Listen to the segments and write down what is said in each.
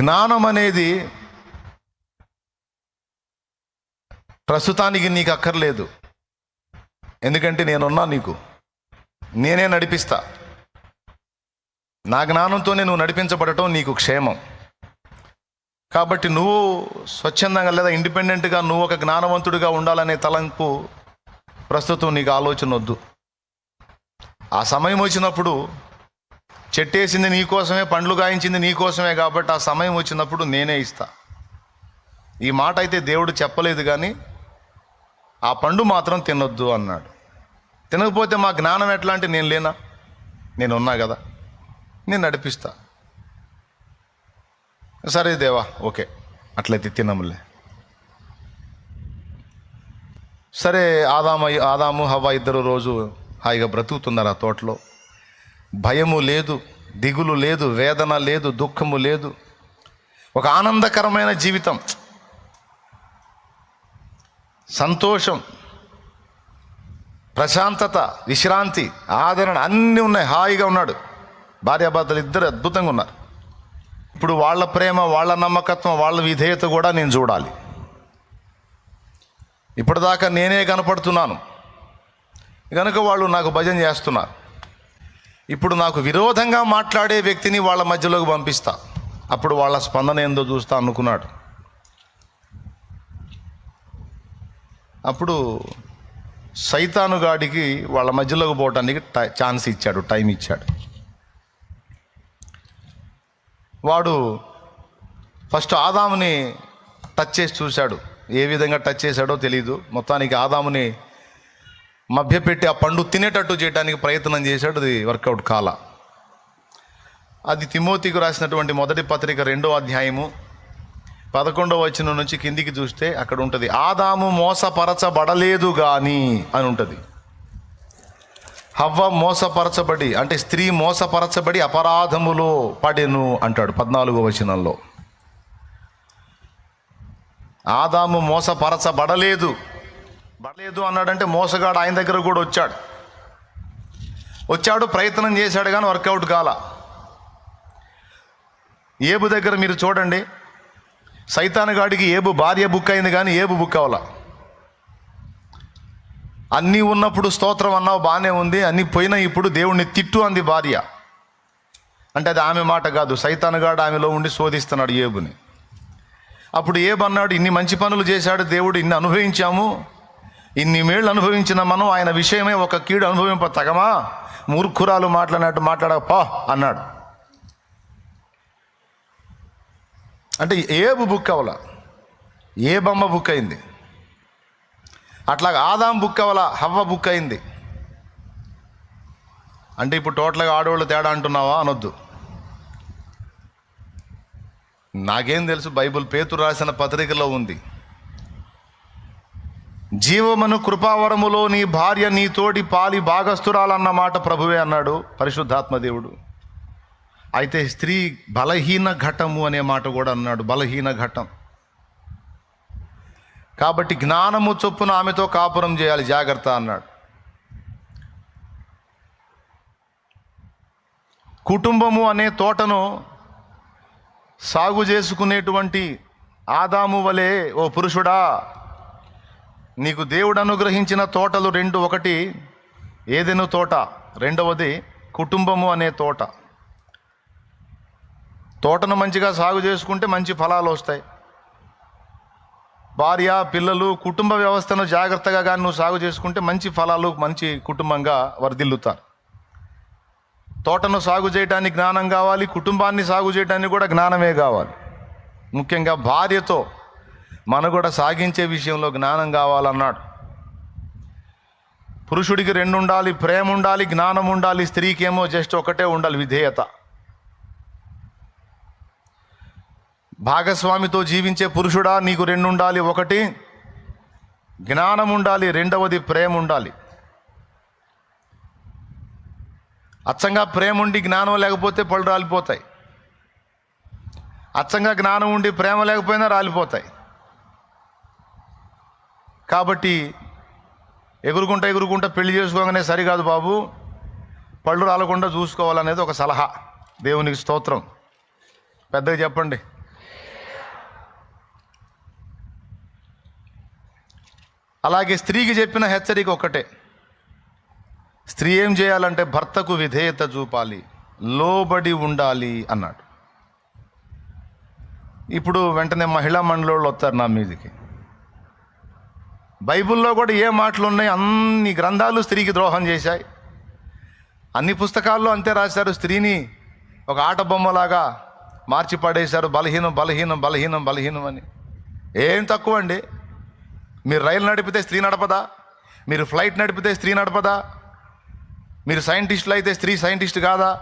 జ్ఞానం అనేది ప్రస్తుతానికి నీకు అక్కర్లేదు. ఎందుకంటే నేనున్నా నీకు. నేనే నడిపిస్తా. నా జ్ఞానంతోనే నువ్వు నడిపించబడటం నీకు క్షేమం. కాబట్టి నువ్వు స్వచ్ఛందంగా లేదా ఇండిపెండెంట్గా నువ్వు ఒక జ్ఞానవంతుడిగా ఉండాలనే తలంపు ప్రస్తుతం నీకు ఆలోచన వద్దు ఆ సమయం వచ్చినప్పుడు చెట్టేసింది నీకోసమే పండ్లు గాయించింది నీకోసమే కాబట్టి ఆ సమయం వచ్చినప్పుడు నేనే ఇస్తా. ఈ మాట అయితే దేవుడు చెప్పలేదు కానీ ఆ పండు మాత్రం తినొద్దు అన్నాడు. తినకపోతే మా జ్ఞానం ఎట్లా అంటే నేను లేనా? నేను ఉన్నా కదా. నేను నడిపిస్తా. సరే దేవా ఓకే. అట్లయితే తినములే. సరే ఆదాము ఆదాము హవ్వ ఇద్దరు రోజు హాయిగా బ్రతుకుతున్నారు ఆ తోటలో? భయము లేదు దిగులు లేదు వేదన లేదు దుఃఖము లేదు. ఒక ఆనందకరమైన జీవితం. సంతోషం ప్రశాంతత విశ్రాంతి ఆదరణ అన్నీ ఉన్నాయి. హాయిగా ఉన్నాడు. భార్యాభర్తలు ఇద్దరు అద్భుతంగా ఉన్నారు. ఇప్పుడు వాళ్ళ ప్రేమ వాళ్ళ నమ్మకత్వం వాళ్ళ విధేయత కూడా నేను చూడాలి. ఇప్పటిదాకా నేనే కనపడుతున్నాను. కనుక వాళ్ళు నాకు భజన చేస్తున్నారు. ఇప్పుడు నాకు విరోధంగా మాట్లాడే వ్యక్తిని వాళ్ళ మధ్యలోకి పంపిస్తా. అప్పుడు వాళ్ళ స్పందన ఏందో చూస్తా అనుకున్నాడు. అప్పుడు సైతానుగాడికి వాళ్ళ మధ్యలోకి పోవటానికి టై ఛాన్స్ ఇచ్చాడు టైం ఇచ్చాడు. వాడు ఫస్ట్ ఆదాముని టచ్ చేసి చూశాడు. ఏ విధంగా టచ్ చేశాడో తెలియదు మొత్తానికి ఆదాముని మభ్యపెట్టి ఆ పండు తినేటట్టు చేయడానికి ప్రయత్నం చేశాడు అది వర్కౌట్ కాల. అది తిమోతికి రాసినటువంటి మొదటి పత్రిక రెండో అధ్యాయము పదకొండవ వచనం నుంచి కిందికి చూస్తే అక్కడ ఉంటుంది ఆదాము మోసపరచబడలేదు కానీ అని ఉంటుంది. హవ్వ మోసపరచబడి అంటే స్త్రీ మోసపరచబడి అపరాధములో పడెను అంటాడు పద్నాలుగో వచనంలో. ఆదాము మోసపరచబడలేదు పడలేదు అన్నాడంటే మోసగాడు ఆయన దగ్గర కూడా వచ్చాడు. వచ్చాడు ప్రయత్నం చేశాడు కానీ వర్కౌట్ కాల. ఏబు దగ్గర మీరు చూడండి సైతానుగాడికి ఏబు భార్య బుక్ అయింది కానీ ఏబు బుక్ అవ్వాల. అన్నీ ఉన్నప్పుడు స్తోత్రం అన్నావు బాగానే ఉంది అన్నీ పోయినా ఇప్పుడు దేవుణ్ణి తిట్టు అంది భార్య. అంటే అది ఆమె మాట కాదు సైతానుగాడు ఆమెలో ఉండి శోధిస్తున్నాడు ఏబుని. అప్పుడు ఏబు అన్నాడు ఇన్ని మంచి పనులు చేశాడు దేవుడు ఇన్ని అనుభవించాము ఇన్ని మేళ్ళు అనుభవించిన మనం ఆయన విషయమే ఒక కీడు అనుభవింప తగమా? మూర్ఖురాలు మాట్లాడినట్టు మాట్లాడపా అన్నాడు. అంటే ఏబు బుక్ అవ్వాల ఏ బొమ్మ బుక్ అయింది? అట్లాగా ఆదాం బుక్ అవ్వాల హవ్వ బుక్ అయింది. అంటే ఇప్పుడు టోటల్గా ఆడవాళ్ళు తేడా అంటున్నావా అనొద్దు. నాకేం తెలుసు బైబిల్ పేతురు రాసిన పత్రికలో ఉంది. జీవమను కృపావరములో నీ భార్య నీ తోటి పాలి భాగస్థురాలన్నమాట ప్రభువే అన్నాడు పరిశుద్ధాత్మ దేవుడు. అయితే స్త్రీ బలహీన ఘటము అనే మాట కూడా అన్నాడు బలహీన ఘటం. కాబట్టి జ్ఞానము చొప్పున ఆమెతో కాపురం చేయాలి జాగ్రత్త అన్నాడు. కుటుంబము అనే తోటను సాగు చేసుకునేటువంటి ఆదాము వలె ఓ పురుషుడా నీకు దేవుడు అనుగ్రహించిన తోటలు రెండు ఒకటి ఏదెను తోట? రెండవది కుటుంబము అనే తోట. తోటను మంచిగా సాగు చేసుకుంటే మంచి ఫలాలు వస్తాయి. భార్య పిల్లలు కుటుంబ వ్యవస్థను జాగ్రత్తగా కానీ నువ్వు సాగు చేసుకుంటే మంచి ఫలాలు మంచి కుటుంబంగా వర్ధిల్లుతారు. తోటను సాగు చేయడానికి జ్ఞానం కావాలి కుటుంబాన్ని సాగు చేయడానికి కూడా జ్ఞానమే కావాలి. ముఖ్యంగా భార్యతో మనుగడ సాగించే విషయంలో జ్ఞానం కావాలన్నాడు. పురుషుడికి రెండు ఉండాలి ప్రేమ ఉండాలి జ్ఞానం ఉండాలి స్త్రీకి ఏమో జస్ట్ ఒకటే ఉండాలి విధేయత. భాగస్వామితో జీవించే పురుషుడా నీకు రెండు ఉండాలి ఒకటి. జ్ఞానం ఉండాలి రెండవది ప్రేమ ఉండాలి. అచ్చంగా ప్రేమ ఉండి జ్ఞానం లేకపోతే పళ్ళు రాలిపోతాయి. అచ్చంగా జ్ఞానం ఉండి ప్రేమ లేకపోయినా రాలిపోతాయి. కాబట్టి ఎగురుకుంటా ఎగురుకుంటా పెళ్ళి చేసుకోగానే సరికాదు బాబు. పళ్ళు రాలకుండా చూసుకోవాలనేది ఒక సలహా. దేవునికి స్తోత్రం. పెద్దగా చెప్పండి. అలాగే స్త్రీకి చెప్పిన హెచ్చరిక ఒక్కటే. స్త్రీ ఏం చేయాలంటే భర్తకు విధేయత చూపాలి. లోబడి ఉండాలి అన్నాడు. ఇప్పుడు వెంటనే మహిళా మండలి వస్తారు నా మీదికి. బైబిల్లో కూడా ఏ మాటలు ఉన్నాయి అన్ని గ్రంథాలు స్త్రీకి ద్రోహం చేశాయి. అన్ని పుస్తకాల్లో అంతే రాశారు. స్త్రీని ఒక ఆట బొమ్మలాగా మార్చి పడేశారు. బలహీనం బలహీనం బలహీనం బలహీనం అని. ఏం తక్కువ అండి. మీరు రైలు నడిపితే స్త్రీ నడపదా? మీరు ఫ్లైట్ నడిపితే స్త్రీ నడపదా? మీరు సైంటిస్టులు అయితే స్త్రీ సైంటిస్ట్ కాదా?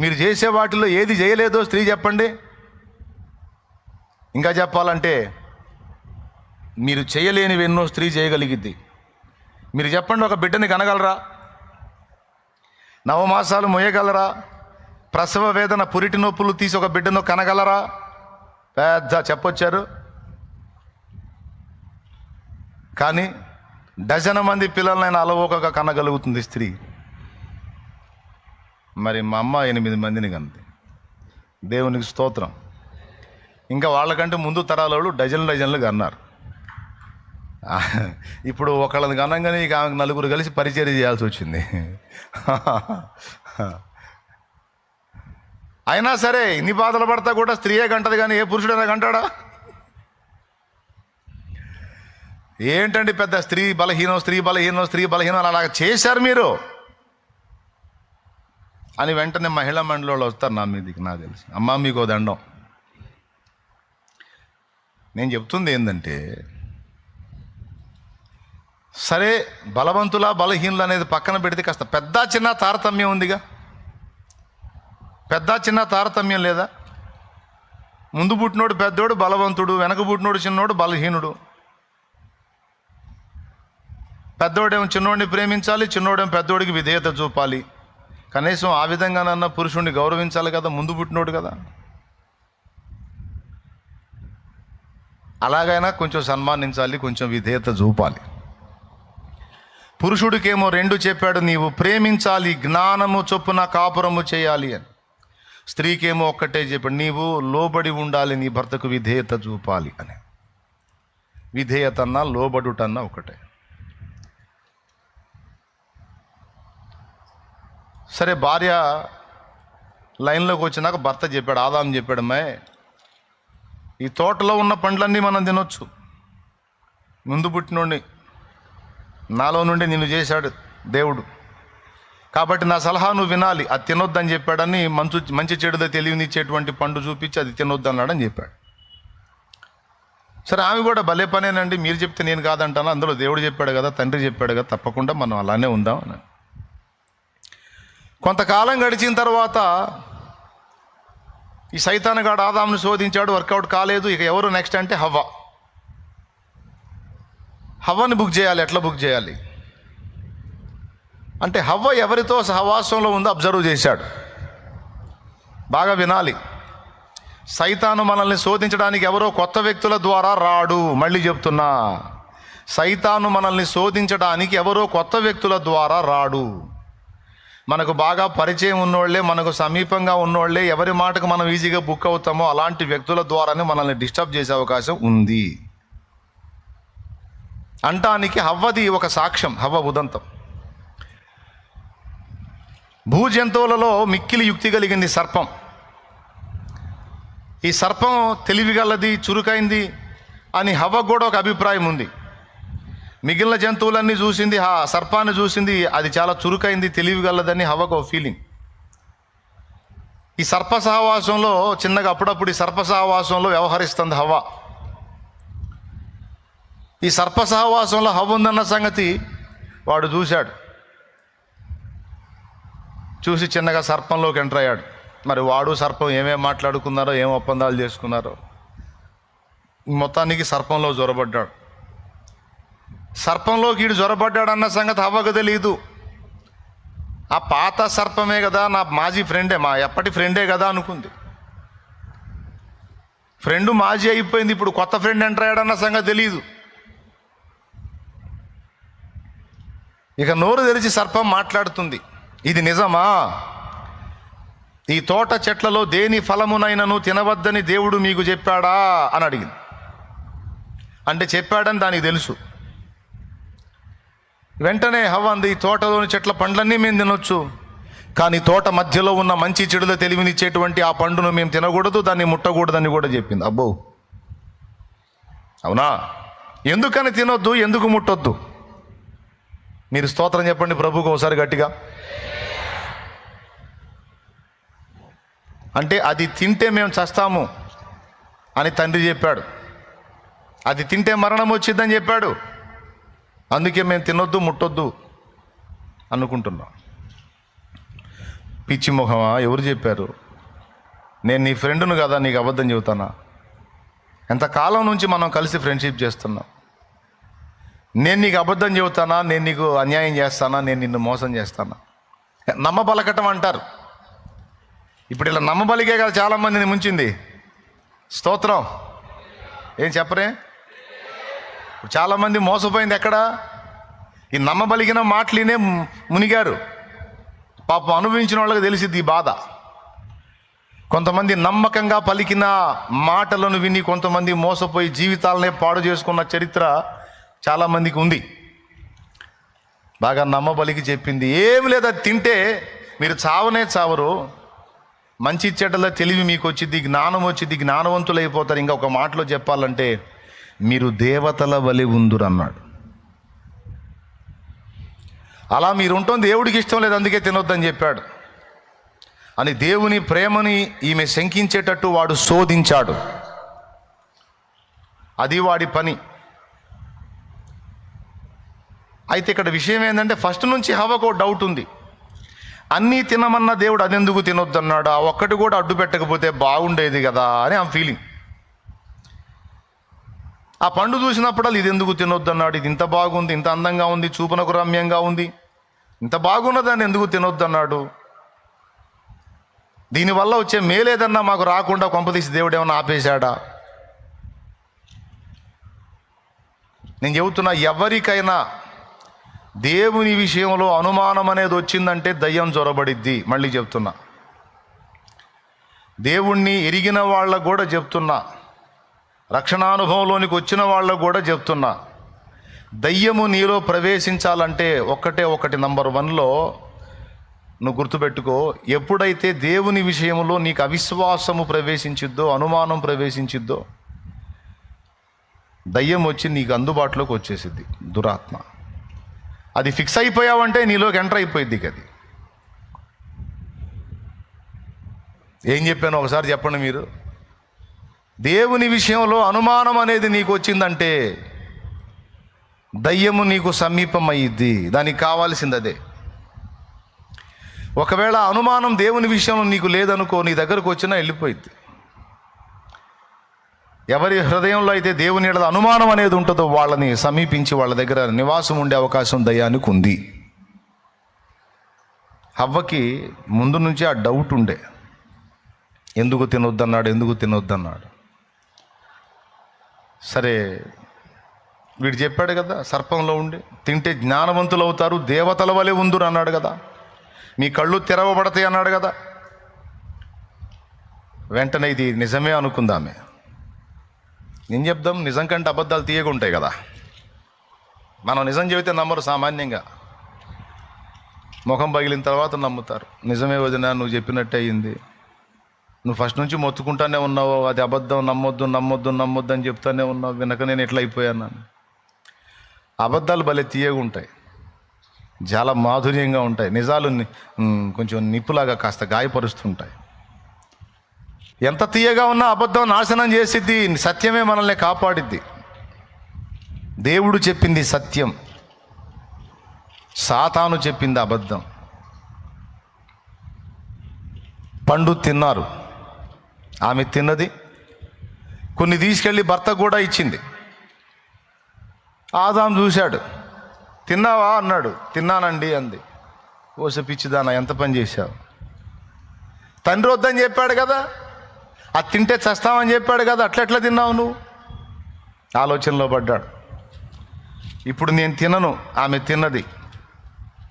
మీరు చేసే వాటిల్లో ఏది చేయలేదో స్త్రీ చెప్పండి. ఇంకా చెప్పాలంటే మీరు చేయలేనివి ఎన్నో స్త్రీ చేయగలిగిద్ది. మీరు చెప్పండి ఒక బిడ్డని కనగలరా? నవమాసాలు మోయగలరా ప్రసవ వేదన పురిటి నొప్పులు తీసి ఒక బిడ్డను కనగలరా? పెద్ద చెప్పొచ్చారు. కానీ డజన మంది పిల్లలనైనా అలవోకగా కనగలుగుతుంది స్త్రీ. మరి మా అమ్మ ఎనిమిది మందిని కంది దేవునికి స్తోత్రం. ఇంకా వాళ్ళకంటే ముందు తరాల వాళ్ళు డజన్ డజన్లు కన్నారు. ఇప్పుడు ఒకళ్ళని కనంగానే ఇక ఆమెకు నలుగురు కలిసి పరిచర్య చేయాల్సి వచ్చింది. అయినా సరే ఇన్ని బాధలు పడతా కూడా స్త్రీయే కంటది కానీ ఏ పురుషుడైనా కంటాడా? ఏంటండి పెద్ద స్త్రీ బలహీనం స్త్రీ బలహీనం స్త్రీ బలహీనం అలాగా చేశారు మీరు? అని వెంటనే మహిళా మండలి వాళ్ళు వస్తారు నా మీదకి నాకు తెలిసి. అమ్మ మీకు దండం. నేను చెప్తుంది ఏంటంటే సరే బలవంతుల బలహీనులు అనేది పక్కన పెడితే కాస్త పెద్ద చిన్న తారతమ్యం ఉందిగా. పెద్ద చిన్న తారతమ్యం లేదా? ముందు పుట్టినోడు పెద్దోడు బలవంతుడు వెనక పుట్టినోడు చిన్నోడు బలహీనుడు. పెద్దోడేమో చిన్నోడిని ప్రేమించాలి చిన్నోడేమో పెద్దోడికి విధేయత చూపాలి. కనీసం ఆ విధంగానన్నా పురుషుణ్ణి గౌరవించాలి కదా ముందు పుట్టినోడు కదా. అలాగైనా కొంచెం సన్మానించాలి కొంచెం విధేయత చూపాలి. పురుషుడికేమో రెండు చెప్పాడు నీవు ప్రేమించాలి జ్ఞానము చొప్పున కాపురము చేయాలి అని. స్త్రీకేమో ఒక్కటే చెప్పాడు నీవు లోబడి ఉండాలి నీ భర్తకు విధేయత చూపాలి అని. విధేయత అన్నా లోబడుటన్నా ఒకటే. సరే భార్య లైన్లోకి వచ్చినాక భర్త చెప్పాడు ఆదాం చెప్పాడు మే ఈ తోటలో ఉన్న పండ్లన్నీ మనం తినొచ్చు. ముందు పుట్టినోడిని నాలో నుండి నిన్ను చేశాడు దేవుడు. కాబట్టి నా సలహా నువ్వు వినాలి. అది తినొద్దని చెప్పాడని మంచు మంచి చెడుద తెలివినిచ్చేటువంటి పండు చూపించి అది తినొద్దు అన్నాడని చెప్పాడు. సరే ఆమె కూడా భలే పనేనండి. మీరు చెప్తే నేను కాదంటాను. అందులో దేవుడు చెప్పాడు కదా తండ్రి చెప్పాడు కదా తప్పకుండా మనం అలానే ఉందాం అని. కొంతకాలం గడిచిన తర్వాత ఈ సైతానగాడు ఆదాంను శోధించాడు వర్కౌట్ కాలేదు. ఇక ఎవరు నెక్స్ట్ అంటే హవ్వ. హవ్వని బుక్ చేయాలి ఎట్లా బుక్ చేయాలి? అంటే హవ్వ ఎవరితో సహవాసంలో ఉందో అబ్జర్వ్ చేశాడు. బాగా వినాలి. సైతాను మనల్ని శోధించడానికి ఎవరో కొత్త వ్యక్తుల ద్వారా రాడు మళ్ళీ చెప్తున్నా. సైతాను మనల్ని శోధించడానికి ఎవరో కొత్త వ్యక్తుల ద్వారా రాడు. మనకు బాగా పరిచయం ఉన్నోళ్ళే మనకు సమీపంగా ఉన్నోళ్ళే ఎవరి మాటకు మనం ఈజీగా బుక్ అవుతామో అలాంటి వ్యక్తుల ద్వారానే మనల్ని డిస్టర్బ్ చేసే అవకాశం ఉంది. అంటానికి హవ్వది ఒక సాక్ష్యం హవ్వ ఉదంతం. భూజంతువులలో మిక్కిలి యుక్తి కలిగింది సర్పం. ఈ సర్పం తెలివిగలది చురుకైంది అని హవ్వ కూడా ఒక అభిప్రాయం ఉంది. మిగిలిన జంతువులన్నీ చూసింది ఆ సర్పాన్ని చూసింది అది చాలా చురుకైంది తెలివిగలదని హవ్వకు ఒక ఫీలింగ్ ఈ సర్ప సహవాసంలో చిన్నగా అప్పుడప్పుడు ఈ సర్ప సహవాసంలో వ్యవహరిస్తుంది హవ్వ. ఈ సర్ప సహవాసంలో హవ్వ ఉందన్న సంగతి వాడు చూశాడు. చూసి చిన్నగా సర్పంలోకి ఎంటర్ అయ్యాడు. మరి వాడు సర్పం ఏమేమి మాట్లాడుకున్నారో ఏం ఒప్పందాలు చేసుకున్నారో మొత్తానికి సర్పంలో జ్వరబడ్డాడు సర్పంలోకి ఈడు జ్వరబడ్డాడు అన్న సంగతి హవ్వకు తెలియదు ఆ పాత సర్పమే కదా నా మాజీ ఫ్రెండే మా ఎప్పటి ఫ్రెండే కదా అనుకుంది. ఫ్రెండ్ మాజీ అయిపోయింది ఇప్పుడు కొత్త ఫ్రెండ్ ఎంటర్ అయ్యాడన్న సంగతి తెలియదు ఇక నోరు తెరిచి సర్పం మాట్లాడుతుంది. ఇది నిజమా? ఈ తోట చెట్లలో దేని ఫలమునైనను తినవద్దని దేవుడు మీకు చెప్పాడా? అని అడిగింది. అంటే చెప్పాడని దానికి తెలుసు. వెంటనే హవ్వ అంది ఈ తోటలోని చెట్ల పండ్లన్నీ మేము తినొచ్చు. కానీ తోట మధ్యలో ఉన్న మంచి చెడుల తెలివినిచ్చేటువంటి ఆ పండును మేము తినకూడదు దాన్ని ముట్టకూడదని కూడా చెప్పింది. అబ్బో! అవునా? ఎందుకని తినొద్దు ఎందుకు ముట్టొద్దు? మీరు స్తోత్రం చెప్పండి ప్రభుకు ఒకసారి గట్టిగా. అంటే అది తింటే మేము చస్తాము అని తండ్రి చెప్పాడు. అది తింటే మరణం వచ్చిందని చెప్పాడు. అందుకే మేము తినొద్దు ముట్టొద్దు అనుకుంటున్నాం. పిచ్చి ముఖమా ఎవరు చెప్పారు? నేను నీ ఫ్రెండ్ను కదా నీకు అబద్ధం చెబుతానా? ఎంతకాలం నుంచి మనం కలిసి ఫ్రెండ్షిప్ చేస్తున్నాం? నేను నీకు అబద్ధం చెబుతానా? నేను నీకు అన్యాయం చేస్తానా? నేను నిన్ను మోసం చేస్తానా? నమ్మబలకటం అంటారు. ఇప్పుడు ఇలా నమ్మబలికే కదా చాలామందిని ముంచింది. స్తోత్రం. ఏం చెప్పరే? చాలామంది మోసపోయింది ఎక్కడ? ఈ నమ్మబలిగిన మాటలినే మునిగారు. పాపం అనుభవించిన వాళ్ళకి తెలిసింది ఈ బాధ. కొంతమంది నమ్మకంగా పలికిన మాటలను విని కొంతమంది మోసపోయి జీవితాలనే పాడు చేసుకున్న చరిత్ర చాలామందికి ఉంది. బాగా నమ్మబలికి చెప్పింది. ఏం అది తింటే మీరు చావనే చావరు. మంచి చెడ్డల తెలివి మీకు వచ్చింది జ్ఞానం వచ్చింది జ్ఞానవంతులు అయిపోతారు ఇంకా ఒక మాటలో చెప్పాలంటే మీరు దేవతల బలి ఉందురు అన్నాడు అలా మీరు ఉంటుంది దేవుడికి ఇష్టం లేదు అందుకే తినొద్దని చెప్పాడు. అని దేవుని ప్రేమని ఈమె శంకించేటట్టు వాడు శోధించాడు. అది వాడి పని. అయితే ఇక్కడ విషయం ఏంటంటే ఫస్ట్ నుంచి హవకు డౌట్ ఉంది. అన్నీ తినమన్న దేవుడు అదెందుకు తినొద్దన్నాడు? ఆ ఒక్కటి కూడా అడ్డు పెట్టకపోతే బాగుండేది కదా అని ఆ ఫీలింగ్ ఆ పండు చూసినప్పుడు ఇది ఎందుకు తినొద్దన్నాడు? ఇది ఇంత బాగుంది ఇంత అందంగా ఉంది చూపునకు రమ్యంగా ఉంది. ఇంత బాగున్నదాన్ని ఎందుకు తినొద్దన్నాడు? దీనివల్ల వచ్చే మేలేదన్నా మాకు రాకుండా కొంపదీసి దేవుడు ఏమన్నా ఆపేశాడా? నేను చెబుతున్నా ఎవరికైనా దేవుని విషయంలో అనుమానం అనేది వచ్చిందంటే దయ్యం జొరబడిద్ది. మళ్ళీ చెప్తున్నా. దేవుణ్ణి ఎరిగిన వాళ్ళకు కూడా చెప్తున్నా. రక్షణానుభవంలోనికి వచ్చిన వాళ్ళకు కూడా చెప్తున్నా. దయ్యము నీలో ప్రవేశించాలంటే ఒక్కటే ఒకటి నంబర్ వన్లో నువ్వు గుర్తుపెట్టుకో ఎప్పుడైతే దేవుని విషయంలో నీకు అవిశ్వాసము ప్రవేశించిద్దో అనుమానం ప్రవేశించిద్దో దయ్యం వచ్చి నీకు అందుబాటులోకి వచ్చేసిద్ది. దురాత్మ. అది ఫిక్స్ అయిపోయావంటే నీలోకి ఎంటర్ అయిపోయింది అది. ఏం చెప్పాను ఒకసారి చెప్పండి మీరు. దేవుని విషయంలో అనుమానం అనేది నీకు వచ్చిందంటే దయ్యము నీకు సమీపమయ్యిద్ది దానికి కావాల్సింది అదే. ఒకవేళ అనుమానం దేవుని విషయంలో నీకు లేదనుకో నీ దగ్గరకు వచ్చినా వెళ్ళిపోయింది ఎవరి హృదయంలో అయితే దేవుని ఎడల అనుమానం అనేది ఉంటుందో వాళ్ళని సమీపించి వాళ్ళ దగ్గర నివాసం ఉండే అవకాశం దయ్యానికి ఉంది. హవ్వకి ముందు నుంచి ఆ డౌట్ ఉండే. ఎందుకు తినొద్దన్నాడు ఎందుకు తినొద్దన్నాడు. సరే వీడు చెప్పాడు కదా సర్పంలో ఉండి తింటే జ్ఞానవంతులు అవుతారు దేవతల వలె ఉందురు అన్నాడు కదా. మీ కళ్ళు తెరవబడతాయి అన్నాడు కదా. వెంటనే ఇది నిజమే అనుకుందామే. నేను చెప్దాం నిజం కంటే అబద్ధాలు తీయకుంటాయి కదా. మనం నిజం చెబితే నమ్మరు సామాన్యంగా. ముఖం పగిలిన తర్వాత నమ్ముతారు. నిజమే వదిన నువ్వు చెప్పినట్టే అయింది. నువ్వు ఫస్ట్ నుంచి మొత్తుకుంటానే ఉన్నావు అది అబద్ధం నమ్మొద్దు నమ్మొద్దు నమ్మొద్దు అని చెప్తానే ఉన్నావు వెనక నేను ఎట్లా అయిపోయాను అని. అబద్ధాలు భలే తీయగుంటాయి చాలా మాధుర్యంగా ఉంటాయి. నిజాలు ని- కొంచెం నిప్పులాగా కాస్త గాయపరుస్తుంటాయి. ఎంత తీయగా ఉన్నా అబద్ధం నాశనం చేసిద్ది సత్యమే మనల్ని కాపాడిద్ది. దేవుడు చెప్పింది సత్యం. సాతాను చెప్పింది అబద్ధం. పండు తిన్నారు. ఆమె తిన్నది. కొన్ని తీసుకెళ్ళి భర్త కూడా ఇచ్చింది. ఆదాం చూశాడు. తిన్నావా? అన్నాడు. తిన్నానండి అంది. ఓసపిచ్చిదానా ఎంత పని చేశావు? తండ్రి వద్దని చెప్పాడు కదా. అది తింటే చస్తామని చెప్పాడు కదా అట్లెట్లా తిన్నావు నువ్వు? ఆలోచనలో పడ్డాడు. ఇప్పుడు నేను తినను ఆమె తిన్నది.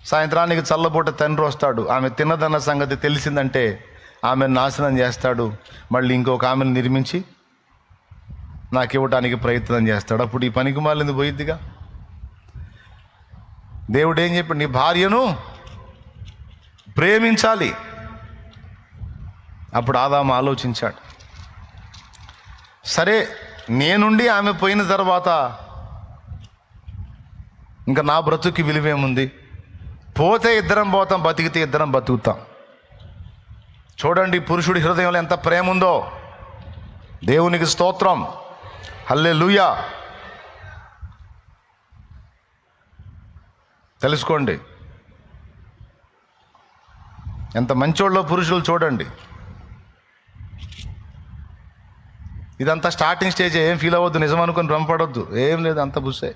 సాయంత్రానికి చల్లబూట తండ్రి వస్తాడు ఆమె తిన్నదన్న సంగతి తెలిసిందంటే ఆమె నాశనం చేస్తాడు. మళ్ళీ ఇంకొక ఆమెను నిర్మించి నాకు ఇవ్వటానికి ప్రయత్నం చేస్తాడు. అప్పుడు ఈ పనికి మాలింది పోయిద్దిగా? దేవుడు ఏం చెప్పాడు నీ భార్యను ప్రేమించాలి. అప్పుడు ఆదాము ఆలోచించాడు. సరే నేనుండి ఆమె పోయిన తర్వాత ఇంకా నా బ్రతుకి విలువేముంది? పోతే ఇద్దరం పోతాం బతికితే ఇద్దరం బతుకుతాం. చూడండి పురుషుడి హృదయంలో ఎంత ప్రేమ ఉందో దేవునికి స్తోత్రం. హల్లే లూయా తెలుసుకోండి. ఎంత మంచోళ్ళో పురుషులు చూడండి. ఇదంతా స్టార్టింగ్ స్టేజ్ ఏం ఫీల్ అవ్వద్దు నిజం అనుకుని భ్రమపడొద్దు. ఏం లేదు అంత బుస్సే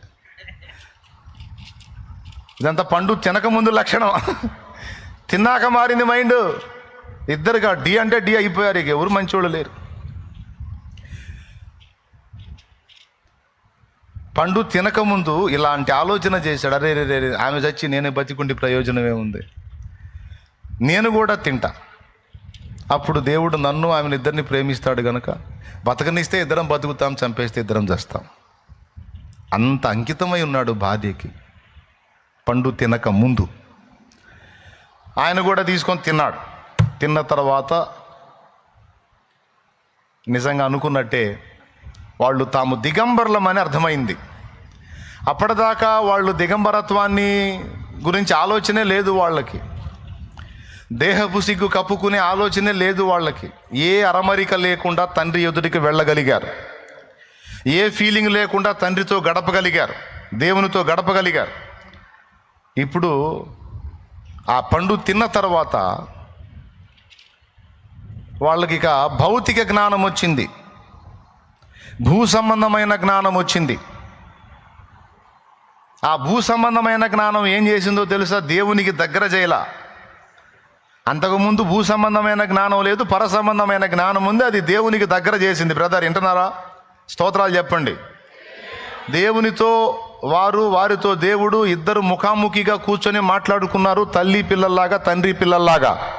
ఇదంతా పండు తినక ముందు లక్షణం. తిన్నాక మారింది మైండ్. ఇద్దరుగా డి అంటే డి అయిపోయారు ఇక ఎవరు మంచోళ్ళు లేరు. పండు తినకముందు ఇలాంటి ఆలోచన చేశాడు. అరే రే రే ఆమె చచ్చి నేనే బతికుండి ప్రయోజనం ఏముంది నేను కూడా తింటా. అప్పుడు దేవుడు నన్ను ఆమెను ఇద్దరిని ప్రేమిస్తాడు గనక బతకనిస్తే ఇద్దరం బతుకుతాం చంపేస్తే ఇద్దరం చేస్తాం. అంత అంకితమై ఉన్నాడు భార్యకి పండు తినక ముందు ఆయన కూడా తీసుకొని తిన్నాడు. తిన్న తర్వాత నిజంగా అనుకున్నట్టే వాళ్ళు తాము దిగంబరులమని అర్థమైంది. అప్పటిదాకా వాళ్ళు దిగంబరత్వాన్ని గురించి ఆలోచనే లేదు వాళ్ళకి. దేహపు సిగ్గు కప్పుకునే ఆలోచనే లేదు వాళ్ళకి. ఏ అరమరిక లేకుండా తండ్రి ఎదుటికి వెళ్ళగలిగారు. ఏ ఫీలింగ్ లేకుండా తండ్రితో గడపగలిగారు. దేవునితో గడపగలిగారు. ఇప్పుడు ఆ పండు తిన్న తర్వాత వాళ్ళకి ఇక భౌతిక జ్ఞానం వచ్చింది. భూ సంబంధమైన జ్ఞానం వచ్చింది. ఆ భూ సంబంధమైన జ్ఞానం ఏం చేసిందో తెలుసా? దేవునికి దగ్గర చేయలా? అంతకుముందు భూ సంబంధమైన జ్ఞానం లేదు పర సంబంధమైన జ్ఞానం ఉంది అది దేవునికి దగ్గర చేసింది. బ్రదర్ వింటున్నారా? స్తోత్రాలు చెప్పండి. దేవునితో వారు వారితో దేవుడు ఇద్దరు ముఖాముఖిగా కూర్చొని మాట్లాడుకున్నారు తల్లి పిల్లల్లాగా తండ్రి పిల్లల్లాగా.